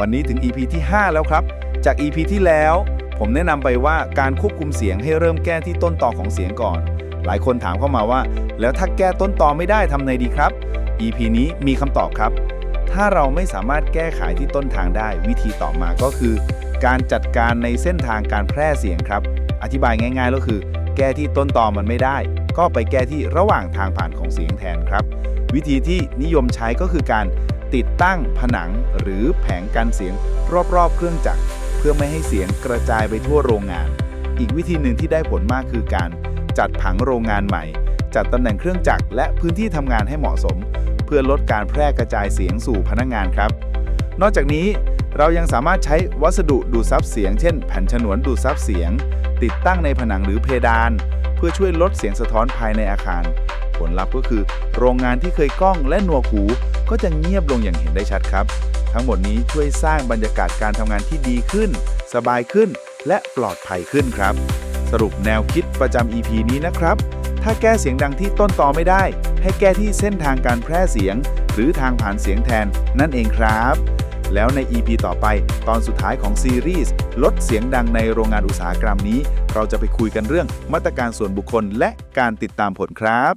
วันนี้ถึง EP ที่ 5 แล้วครับ จาก EP ที่แล้ว ผมแนะนำไปว่าการควบคุมเสียงให้เริ่มแก้ที่ต้นตอของเสียงก่อน หลายคนถามเข้ามาว่า แล้วถ้าแก้ต้นตอไม่ได้ทำไงดีครับ EP นี้มีคำตอบครับ ถ้าเราไม่สามารถแก้ไขที่ต้นทางได้ วิธีต่อมาก็คือ การจัดการในเส้นทางการแพร่เสียงครับ อธิบายง่าย ๆ ก็คือ แก้ที่ต้นตอมันไม่ได้ ก็ไปแก้ที่ระหว่างทางผ่านของเสียงแทนครับ วิธีที่นิยมใช้ก็คือการ ติดตั้งผนังหรือแผงกันเสียงรอบๆ เครื่องจักร เพื่อไม่ให้เสียงกระจายไปทั่วโรงงาน อีกวิธีหนึ่งที่ได้ผลมากคือการจัดผังโรงงานใหม่ จัดตำแหน่งเครื่องจักรและพื้นที่ทำงานให้เหมาะสม เพื่อลดการแพร่กระจายเสียงสู่พนักงานครับ นอกจากนี้เรายังสามารถใช้วัสดุดูดซับเสียง เช่น แผ่นฉนวนดูดซับเสียง ติดตั้งในผนังหรือเพดาน เพื่อช่วยลดเสียงสะท้อนภายในอาคาร ผลลัพธ์ก็คือ โรงงานที่เคยก้องและหนวกหู ก็จะเงียบลงอย่างเห็นได้ชัดครับ ทั้งหมดนี้ช่วยสร้างบรรยากาศการทำงานที่ดีขึ้น สบายขึ้น และปลอดภัยขึ้นครับ สรุปแนวคิดประจำ EP นี้นะครับ ถ้าแก้เสียงดังที่ต้นตอไม่ได้ ให้แก้ที่เส้นทางการแพร่เสียง หรือทางผ่านเสียงแทนนั่นเองครับ แล้วใน EP ต่อไปตอนสุดท้ายของซีรีส์ลดเสียงดังในโรงงานอุตสาหกรรมนี้ เราจะไปคุยกันเรื่องมาตรการส่วนบุคคลและการติดตามผลครับ